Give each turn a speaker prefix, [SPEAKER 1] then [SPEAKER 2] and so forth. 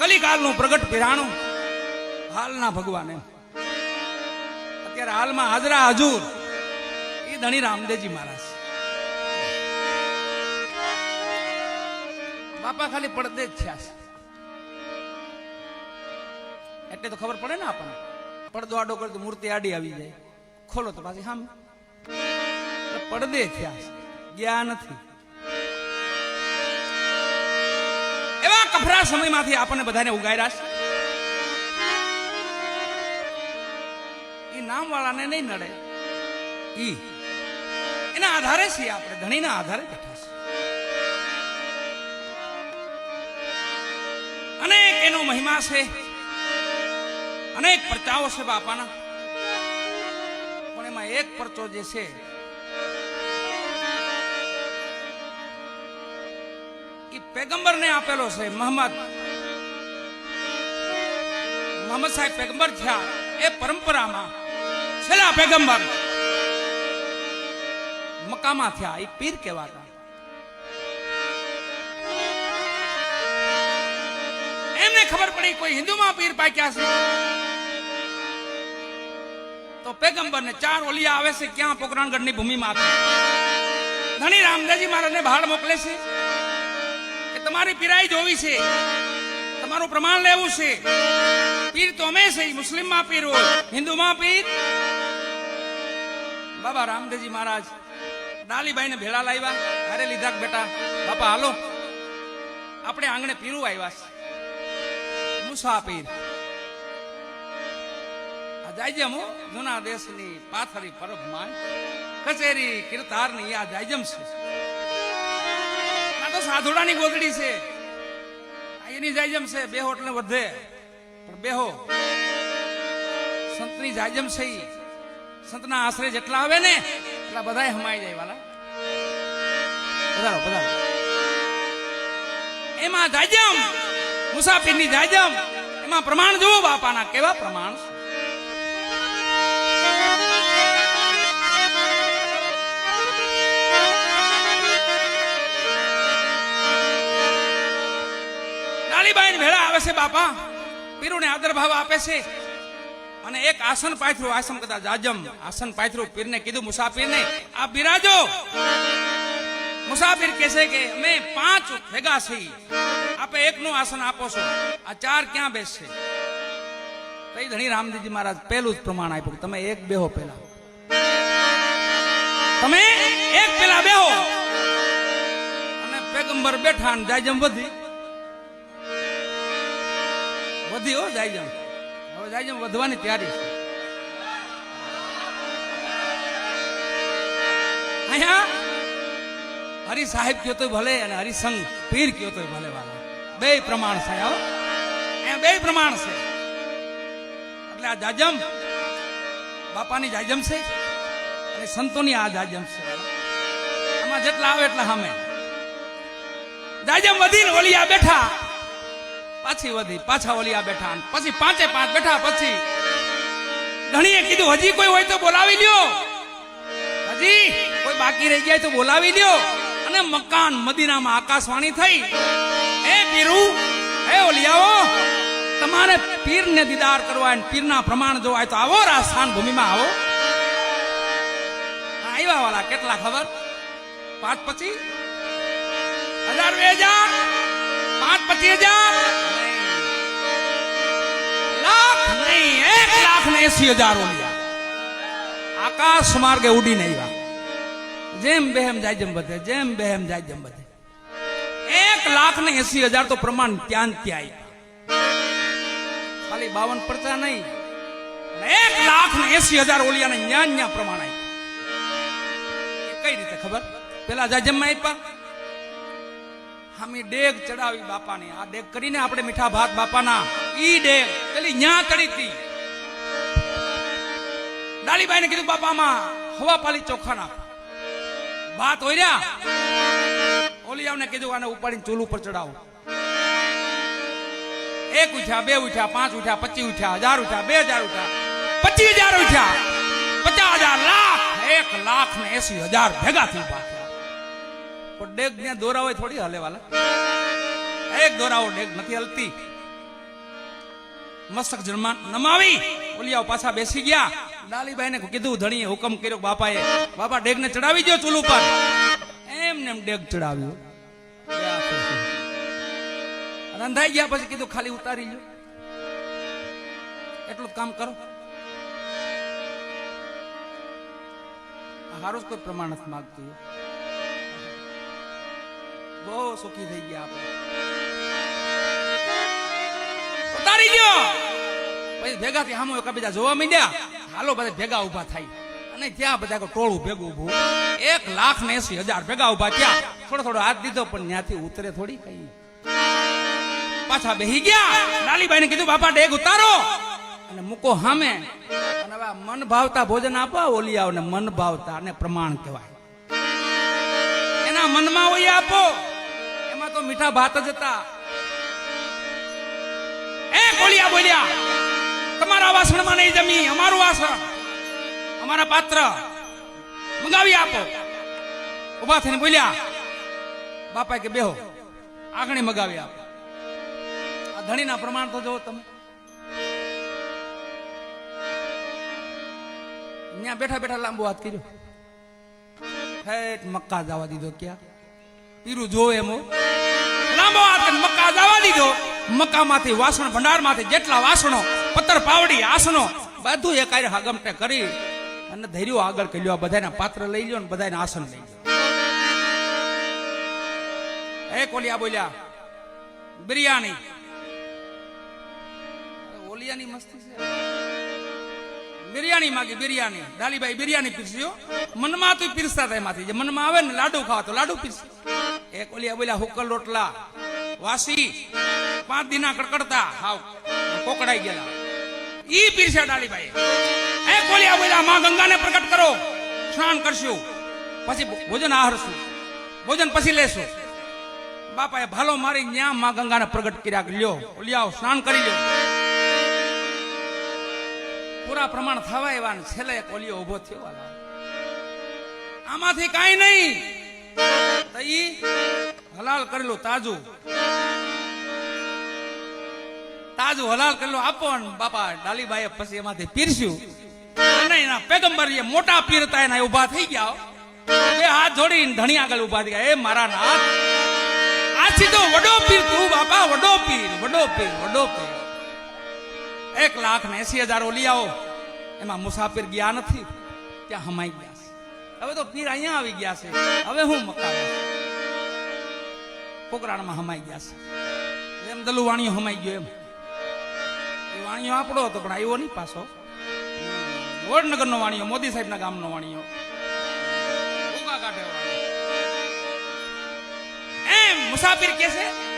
[SPEAKER 1] કલિકાલનું પ્રગટ પિરાણું. હાલના ભગવાને. અત્યારે હાલમાં હાજરા હજુર એ ધણી રામદેવજી મહારાજ. બાપા ખાલી પડદે જ થયા છે. એટલે તો ખબર પડે ને આપણને. પડદો આડો કરે તો મૂર્તિ આડી આવી જાય. ખોલો તો પાછી હા પડદે થયા ગયા નથી. એવા સમયમાંથી આપણને બધાને ઉગાડ્યા છે. એ નામ વાળાને નહીં નડે. ઈ. એના આધારે છીએ આપણે, ધણીના આધારે બેઠા છે અનેક એનો મહિમા છે. અનેક પરચાઓ છે બાપાના. પણ એમાં એક પરચો જે છે એ પેગંબરને આપેલો છે મોહમ્મદ મોહમ્મદ સાહેબ પેગંબર થયા એ પરંપરામાં. છેલ્લા પેગંબર. મકામાં થયા, એ પીર કહેવાતા. એમને ખબર પડી કોઈ હિન્દુમાં પીર પાક્યા છે. તો પેગંબર ને ચાર ઓલિયા આવે છે, ક્યાં પોકરણગઢની ભૂમિમાં ધણી રામદાસજી મહારાજને ભાડ મોકલે છે? તમારી પીરાઈ જોવી છે. તમારું પ્રમાણ લેવું છે. પીર તો અમે છે મુસ્લિમમાં પીર હોય. હિન્દુમાં પીર? બાબા રામદેવજી મહારાજ, ડાલીબાઈને ભેળા લાવ્યા. અરે લીધા બેટા? બાપા, હાલો. આપણે આંગણે પીરું આવ્યા છે. મુસાફીર જાયજમ જૂના દેશની પાથરી પરબમાં કચેરી, કીર્તારની આ જાયજમ છે. તો સાધુડાની ગોદડી છે. એની જાયજમ છે, બેહો એટલે વધે. પણ બેહો. સંતની જાયજમ છે સંતના આશરે જેટલા આવે ને, એટલા બધાય હમાઈ જાય, વાલા. પધારો પધારો એમાં જાયજમ, મુસાફિરની જાયજમ. એમાં પ્રમાણ જુઓ બાપાના કેવા પ્રમાણ છે. ડાળીબાઈ ભેળા આવે છે, બાપા. પીરુને આદર ભાવ આપે છે. અને એક આસન પાથરું આસન કદાચ જાજમ આસન પાથરું પીરને કીધું, મુસાફિરને આ બિરાજો. મુસાફિર કહે છે કે, અમે પાંચ ભેગા છીએ. આપે એકનું આસન આપો છો. આ ચાર ક્યાં બેસશે? તઈ ધણી રામજીજી મહારાજ પહેલું જ પ્રમાણ આપ્યું તમે એક બેહો પેલા તમે એક પેલા બેહો. અને પેગંબર બેઠા ને જાયજમ વધી. વધી હો જાયજમ હવે જાયજમ વધવાની તૈયારી અહીંયા હરિ સાહેબ કયો તો ભલે અને હરિસંગ પીર કયો તો ભલે વાલા. બે પ્રમાણ છે, હો. અહીંયા બે પ્રમાણ છે. એટલે આ જાજમ, બાપાની જાજમ છે અને સંતોની આ જાજમ છે. આમાં જેટલા આવે એટલા સામે. જાજમ વધીને ઓલિયા બેઠા. પાછી વધી, પાછા ઓલિયા બેઠા પછી પાંચે પાંચ બેઠા પછી. ધણીએ કીધું, હજી કોઈ હોય તો બોલાવી લ્યો. હજી કોઈ બાકી રહી ગયા તો બોલાવી લ્યો. અને મકાન મદીનામાં આકાશવાણી થઈ. એ પીરુ એ ઓલિયાઓ, તમારે પીરને દીદાર કરવા પીરના પ્રમાણ જોવાય તો આવો રાજસ્થાન ભૂમિમાં આવો. આવ્યા વાળા કેટલા ખબર? પાંચ પછી હજાર બે હજાર? પાંચ પચીસ હજાર લાખ નહીં એક લાખ ને એસી હજાર ઓલિયા આકાશ માર્ગે ઉડીને આવ્યા જેમ બેહેમ જાય જેમ વધે જેમ બેહેમ જાય જેમ વધે એક લાખ ને એસી હજાર તો પ્રમાણ ત્યાં ને ત્યાં આવ્યા ખાલી બાવન પરચા નહીં અને એક લાખ ને એસી હજાર ઓલિયાને ન્યા ન્યા પ્રમાણ આપ્યા એ કઈ રીતે ખબર પેલા જાજમમાં આપ્યા હામી ડેગ ચડાવી બાપાની. આ ડેગ કરીને આપણે મીઠા ભાત બાપાના. ઈ ડેગ પેલી ન્યા ચડી હતી. ડાલીબાઈને કીધું બાપામાં હવા પાલી ચોખા ભાત ઓર્યા ઓલિયાવને કીધું, આને ઉપાડીને ચૂલ ઉપર ચડાવો. એક ઉઠ્યા, બે ઉઠ્યા, પાંચ ઉઠ્યા, પચીસ ઉઠ્યા, હજાર ઉઠ્યા, બે હજાર ઉઠ્યા, પચીસ હજાર ઉઠ્યા, પચાસ હજાર લાખ, એક લાખ ને એસી હજાર ભેગા થઈ પાછા પણ ડેગ ત્યાં દોરા હોય થોડી હલે વાલા. એક દોરાઓ ડેગ નથી હલતી. મસ્તક જન્મા નમાવી. ઓલિયાઓ પાછા બેસી ગયા. ડાલીબાઈને કીધું, ધણીએ હુકમ કર્યો બાપાએ, બાપા ડેગને ચડાવી દો ચૂલ ઉપર. એમ ડેગ ચડાવ્યો. રંધાઈ ગયા પછી કીધું, ખાલી ઉતારી લો એટલું કામ કરો. હારું કોઈ પ્રમાણ નથી માગતું. બહુ સુખી થઈ ગયા ઉતારી ગયો પછી ભેગા થી સામો એકા બીજા જોવા માંડ્યા. હાલો બધા ભેગા ઊભા થાય. અને ત્યાં બધા ટોળું ભેગું ઉભું એક લાખ ને એસી હજાર ભેગા ઊભા ત્યાં થોડો થોડો હાથ દીધો, પણ ત્યાંથી ઉતરે થોડી કઈ. પાછા બેહી ગયા. લાલીબાઈ ને કીધું, બાપા, ડેગ ઉતારો. અને મૂકો હામે. અને મન ભાવતા ભોજન આપો ઓલિયાઓને મન ભાવતા અને પ્રમાણ કહેવાય. એના મનમાં હોય આપો. તો મીઠા ભાત જ હતા. એ બોલ્યા બોલ્યા. તમારા વાસણમાં નહીં જમી, અમારું વાસણ અમારા પાત્ર. મંગાવી આપો. ઊભા થઈને બોલ્યા બાપા કે બેહો, આગણી મગાવી આપો. આ ધણીના પ્રમાણ તો જોવો તમે. ત્યાં બેઠા બેઠા લાંબો હાથ કર્યો. ઠેઠ મક્કા જવા દીધો ક્યાં? પીરું જોવે એમ. લાંબો હાથ મક્કા જવા દીધો. મક્કામાંથી વાસણ, ભંડારમાંથી જેટલા વાસણો પત્તર પાવડી, આસનો, બધું એ કાર્ય હાગમટે કરી અને ધૈર્યો આગળ કર્યો. આ બધાના પાત્ર લઈ લ્યો ને બધાને આસન લઈ લ્યો. એ કોલિયા બોલ્યા, બિરયાની. ઓલિયાની મસ્તી છે. બિરયાની માગી, બિરયાની. દાલીભાઈ બિરયાની પીરસ્યો. મનમાં તો પીરસતા હતા એમાંથી. જે મનમાં આવે ને લાડુ ખાવા, તો લાડુ પીરસ એક કોલિયા બોલ્યા, હુકલ રોટલા. વાસી, પાંચ દિના કડકડતા, હાવ કોકડાઈ ગયેલા. ઈ પીરસ્યા ડાલીબાઈ એ કોલિયા બોલ્યા, માં ગંગાને પ્રગટ કરો, સ્નાન કરશું. પછી ભોજન આહરશું. ભોજન પછી લેશું. બાપાએ ભાલો મારી ન્યા માં ગંગાને પ્રગટ કર્યા. લ્યો ઓલિયાઓ સ્નાન કરી લ્યો. પૂરા પ્રમાણ થવા એવા છેલ્લે એક ઓલિયો ઊભો થયો આમાંથી કાંઈ નહીં. હલાલ કરેલું તાજું. તાજું હલાલ કરેલું આપો બાપા ડાલીબાઈએ પછી એમાંથી પીરસ્યું. એના પેગમ્બર મોટા પીરતા એના ઊભા થઈ ગયા બે હાથ જોડીને ધણી આગળ ઊભા થઈ ગયા. એ મારા નાથ. આ સીધો વડો પીર તું બાપા, વડો પીર વડો પીર વડો પીર. એક લાખ ને એસી હજાર ઓલિયાઓ એમાં મુસાફિર ગયા નથી. ત્યાં હમાઈ ગયા હવે તો પીર અહીંયા આવી ગયા છે. હવે હું મકાવે પોકરાણમાં હમાઈ ગયા છે. એમ દલુ વાણીઓ હમાઈ ગયો એમ. એ વાણીઓ આપણો હતો, પણ આવ્યો નહીં પાછો. વડનગરનો વાણીઓ, મોદી સાહેબના ગામનો વાણીઓ. ભૂકા કાઢે. એમ મુસાફિર કે છે